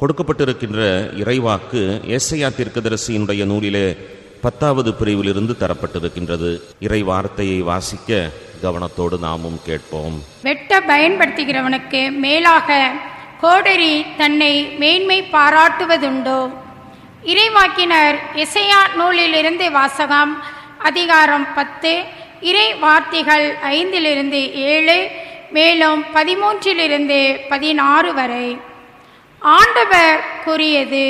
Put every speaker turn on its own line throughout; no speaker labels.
கொடுக்கப்பட்டிருக்கின்ற இறைவாக்கு ஏசையா தீர்க்கதரிசியினுடைய நூலிலே பத்தாவது பிரிவிலிருந்து தரப்பட்டிருக்கின்றது. இறை வார்த்தையை வாசிக்க கவனத்தோடு நாமும் கேட்போம்.
வெட்ட பயன்படுத்துகிறவனுக்கு மேலாக கோடரி தன்னை மேன்மை பாராட்டுவதுண்டோ? இறைவாக்கினர் இசையா நூலிலிருந்து வாசகம் அதிகாரம் பத்து இறை வார்த்தைகள் ஐந்திலிருந்து ஏழு மேலும் பதிமூன்றிலிருந்து பதினாறு வரை. ஆண்டவர் கூறியது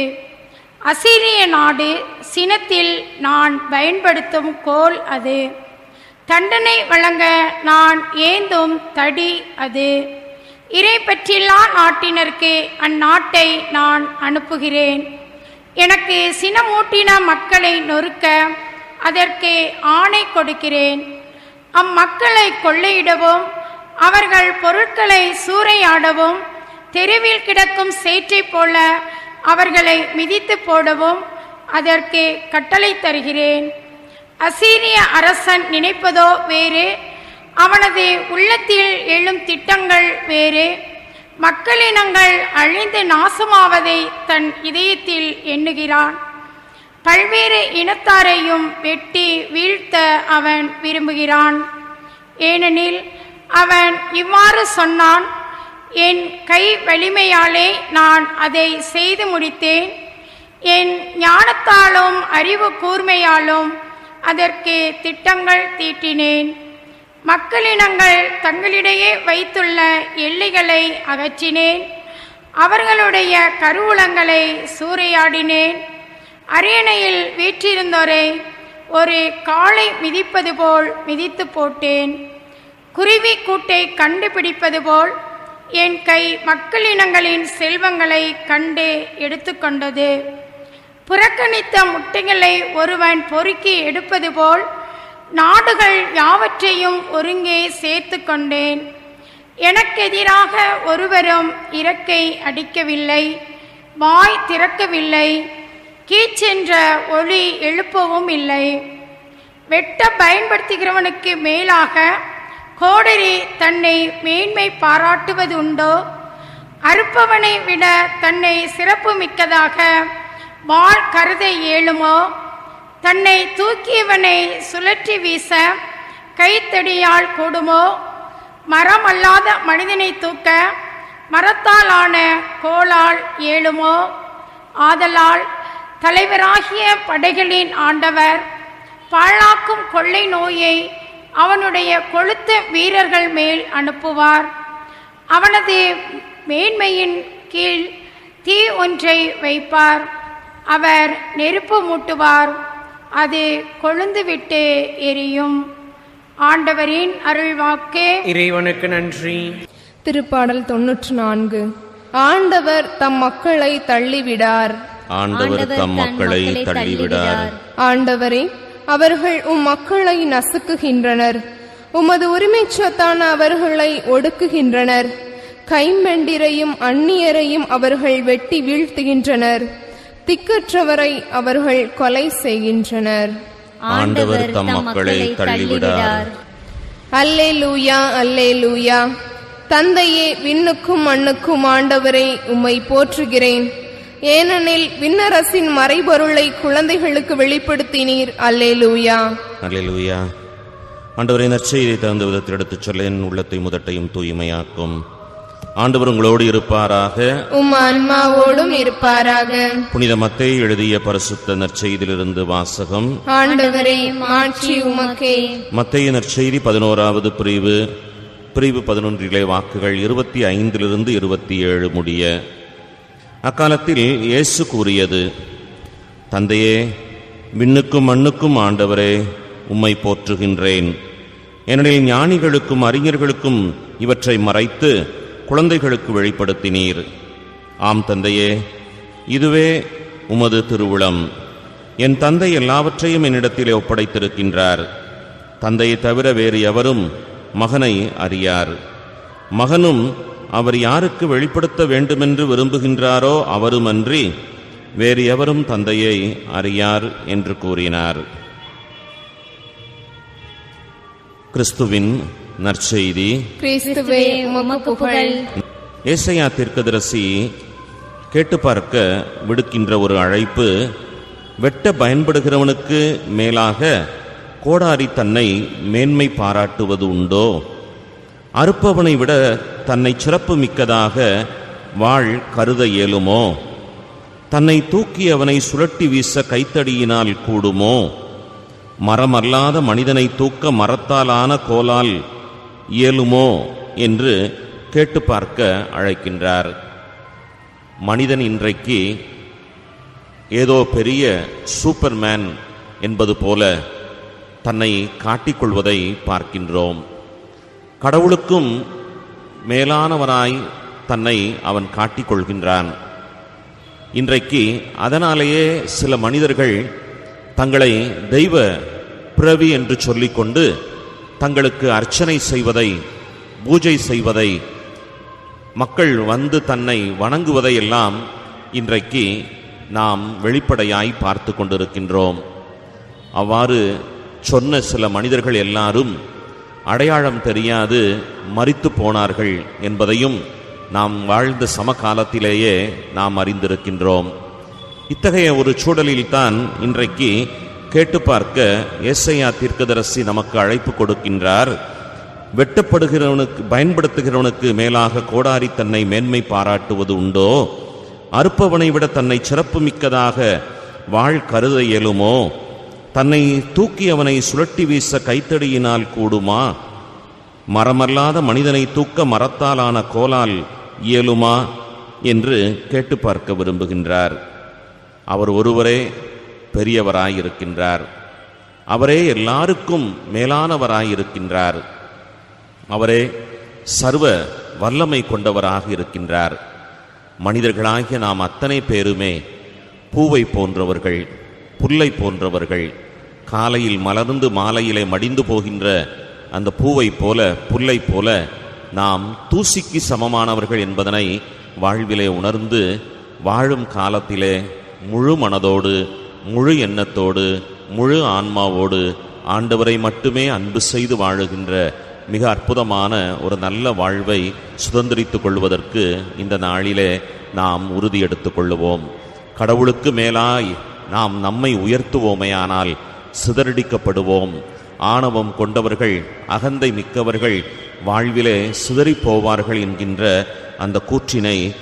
அசீரிய நாடு சினத்தில் நான் பயன்படுத்தும் கோல் அது. தண்டனை வழங்க நான் ஏந்தும் தடி அது. இறை பற்றில்லா நாட்டினருக்கு அந்நாட்டை நான் அனுப்புகிறேன். எனக்கு சினமூட்டின மக்களை நொறுக்க அதற்கு ஆணை கொடுக்கிறேன். அம்மக்களை கொள்ளையிடவும் அவர்கள் பொருட்களை சூறையாடவும் தெருவில் கிடக்கும் சேற்றை போல அவர்களை மிதித்து போடவும் அதற்கு கட்டளை தருகிறேன். அசீரிய அரசன் நினைப்பதோ வேறு? அவனது உள்ளத்தில் எழும் திட்டங்கள் வேறு? மக்களினங்கள் அழிந்து நாசமாவதை தன் இதயத்தில் எண்ணுகிறான். பல்வேறு இனத்தாரையும் வெட்டி வீழ்த்த அவன் விரும்புகிறான். ஏனெனில் அவன் இவ்வாறு சொன்னான் என் கை வலிமையாலே நான் அதை செய்து முடித்தேன். என் ஞானத்தாலும் அறிவு கூர்மையாலும் அதற்கு திட்டங்கள் தீட்டினேன். மக்களினங்கள் தங்களிடையே வைத்துள்ள எல்லைகளை அகற்றினேன். அவர்களுடைய கருவூலங்களை சூறையாடினேன். அரியணையில் வீற்றிருந்தோரை ஒரு காளை மிதிப்பது போல் மிதித்து போட்டேன். குருவி கூட்டை கண்டுபிடிப்பது போல் என் கை மக்களினங்களின் செல்வங்களை கண்டு எடுத்துக்கொண்டது. புறக்கணித்த முட்டைகளை ஒருவன் பொறுக்கி எடுப்பது போல் நாடுகள் யாவற்றையும் ஒருங்கே சேர்த்து கொண்டேன் எனக்கெதிராக ஒருவரும் இறக்கை அடிக்கவில்லை வாய் திறக்கவில்லை கீச்சென்ற ஒளி எழுப்பவும் இல்லை. வெட்ட பயன்படுத்துகிறவனுக்கு மேலாக கோடரி தன்னை மேன்மை பாராட்டுவது உண்டோ? அறுப்பவனை விட தன்னை சிறப்பு மிக்கதாக வாழ் கருத இயலுமோ தன்னை தூக்கியவனை சுழற்றி வீச கைத்தடியால் கூடுமோ மரம் அல்லாத மனிதனை தூக்க மரத்தாலான கோலால் ஏழுமோ? ஆதலால் தலைவராகிய படைகளின் ஆண்டவர் பாழாக்கும் கொள்ளை நோயை அவனுடைய கொழுத்த வீரர்கள் மேல் அனுப்புவார். அவனது மேன்மையின் கீழ் தீ ஒன்றை வைப்பார். அவர் நெருப்பு மூட்டுவார். அது கொழுந்துவிட்டு எரியும். ஆண்டவரின் அருள்வாக்கு.
இறைவனுக்கு நன்றி.
திருப்பாடல் தொன்னூற்று நான்கு. ஆண்டவர் தம் மக்களை தள்ளிவிடார்.
ஆண்டவர் தம் மக்களை தள்ளிவிடார்.
ஆண்டவரே அவர்கள் உம் மக்களை நசுக்குகின்றனர். உமது உரிமைச் சொத்தான அவர்களை ஒடுக்குகின்றனர். கைம்பெண்டிரையும் அந்நியரையும் அவர்கள் வெட்டி வீழ்த்துகின்றனர். திக்கற்றவரை அவர்கள் கொலை செய்கின்றனர்.
ஆண்டவர் தம் மக்களை தள்ளிவிடார்.
அல்லே லூயா அல்லே லூயா தந்தையே விண்ணுக்கும் மண்ணுக்கும் ஆண்டவரை உம்மை போற்றுகிறேன். ஏனெனில் விண்ணரசின் மறைபொருளை குழந்தைகளுக்கு வெளிப்படுத்தினீர். அல்லே லூயா
அல்லேலூயா. ஆண்டவரை நற்செய்தியை தகுந்த விதத்தில் எடுத்துச் சொல்ல என் உள்ளத்தை முதட்டையும் தூய்மையாக்கும். ஆண்டவர் உங்களோடு இருப்பாராக.
உம் ஆன்மாவோடும் இருப்பாராக.
புனித மத்தேயு எழுதிய பரிசுத்த நற்செய்தியிலிருந்து வாசகம்.
ஆண்டவரே மாட்சி உமக்கே.
மத்தேயு நற்செய்தி பதினோராவது பிரிவு. பிரிவு பதினொன்றிலே வாக்குகள் இருபத்தி ஐந்திலிருந்து இருபத்தி ஏழு முடிய. அக்காலத்தில் இயேசு கூறியது தந்தையே விண்ணுக்கும் மண்ணுக்கும் ஆண்டவரே உம்மை போற்றுகின்றேன். ஏனெனில் ஞானிகளுக்கும் அறிஞர்களுக்கும் இவற்றை மறைத்து குழந்தைகளுக்கு வெளிப்படுத்தினீர். ஆம் தந்தையே இதுவே உமது திருவுளம். என் தந்தை எல்லாவற்றையும் என்னிடத்திலே ஒப்படைத்திருக்கின்றார். தந்தையை தவிர வேறு எவரும் மகனை அறியார். மகனும் அவர் யாருக்கு வெளிப்படுத்த வேண்டுமென்று விரும்புகின்றாரோ அவருமன்றி வேறு எவரும் தந்தையை அறியார் என்று கூறினார். கிறிஸ்துவின் நற்செய்தி. ஏசையா தீர்க்கதரிசி கேட்டு பார்க்க விடுக்கின்ற ஒரு அழைப்பு வெட்ட பயன்படுகிறவனுக்கு மேலாக கோடாரி தன்னை மேன்மை பாராட்டுவது உண்டோ? அறுப்பவனை விட தன்னை சிறப்பு மிக்கதாக வாழ் கருத இயலுமோ? தன்னை தூக்கியவனை சுழட்டி வீச கைத்தடியினால் கூடுமோ? மரமல்லாத மனிதனை தூக்க மரத்தாலான கோலால் இயலுமோ? என்று கேட்டு பார்க்க அழைக்கின்றார். மனிதன் இன்றைக்கு ஏதோ பெரிய சூப்பர்மேன் என்பது போல தன்னை காட்டிக்கொள்வதை பார்க்கின்றோம். கடவுளுக்கும் மேலானவனாய் தன்னை அவன் காட்டிக்கொள்கின்றான். இன்றைக்கு அதனாலேயே சில மனிதர்கள் தங்களை தெய்வ பிறவி என்று சொல்லிக்கொண்டு தங்களுக்கு அர்ச்சனை செய்வதை பூஜை செய்வதை மக்கள் வந்து தன்னை வணங்குவதையெல்லாம் இன்றைக்கு நாம் வெளிப்படையாய் பார்த்து கொண்டிருக்கின்றோம். அவ்வாறு சொன்ன சில மனிதர்கள் எல்லாரும் அடையாளம் தெரியாது மறித்து போனார்கள் என்பதையும் நாம் வாழ்ந்த சமகாலத்திலேயே நாம் அறிந்திருக்கின்றோம். இத்தகைய ஒரு சூழலில்தான் இன்றைக்கு கேட்டு பார்க்க ஏசையா தீர்க்கதரசி நமக்கு அழைப்பு கொடுக்கின்றார். வெட்டப்படுகிறவனுக்கு பயன்படுத்துகிறவனுக்கு மேலாக கோடாரி தன்னை மேன்மை பாராட்டுவது உண்டோ? அறுப்பவனை விட தன்னை சிறப்பு மிக்கதாக வாழ் கருத இயலுமோ? தன்னை தூக்கி அவனை சுழட்டி வீச கைத்தடியினால் கூடுமா? மரமல்லாத மனிதனை தூக்க மரத்தாலான கோலால் இயலுமா? என்று கேட்டு பார்க்க விரும்புகின்றார். அவர் ஒருவரே பெரியவராயிருக்கின்றார். அவரே எல்லாருக்கும் மேலானவராயிருக்கின்றார். அவரே சர்வ வல்லமை கொண்டவராக இருக்கின்றார் மனிதர்களாகிய நாம் அத்தனை பேருமே பூவை போன்றவர்கள். புல்லை போன்றவர்கள். காலையில் மலர்ந்து மாலையிலே மடிந்து போகின்ற அந்த பூவை போல புல்லை போல நாம் தூசிக்கு சமமானவர்கள் என்பதனை வாழ்விலே உணர்ந்து வாழும் காலத்திலே முழு மனதோடு முழு எண்ணத்தோடு முழு ஆன்மாவோடு ஆண்டவரை மட்டுமே அன்பு செய்து வாழுகின்ற மிக அற்புதமான ஒரு நல்ல வாழ்வை சுதந்திரித்துக் கொள்வதற்கு இந்த நாளிலே நாம் உறுதி எடுத்துக் கொள்ளுவோம். கடவுளுக்கு மேலாய் நாம் நம்மை உயர்த்துவோமேயானால் சிதறடிக்கப்படுவோம். ஆணவம் கொண்டவர்கள் அகந்தை மிக்கவர்கள் வாழ்விலே சிதறிப் போவார்கள் என்கின்ற அந்த கூற்றினை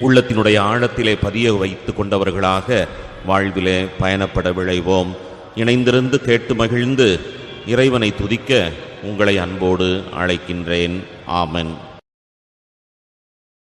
உள்ளத்தினுடைய ஆழத்திலே பதிய வைத்து கொண்டவர்களாக வாழ்விலே பயணப்பட விளைவோம் இணைந்திருந்து கேட்டு மகிழ்ந்து இறைவனை துதிக்க உங்களை அன்போடு அழைக்கின்றேன். ஆமன்.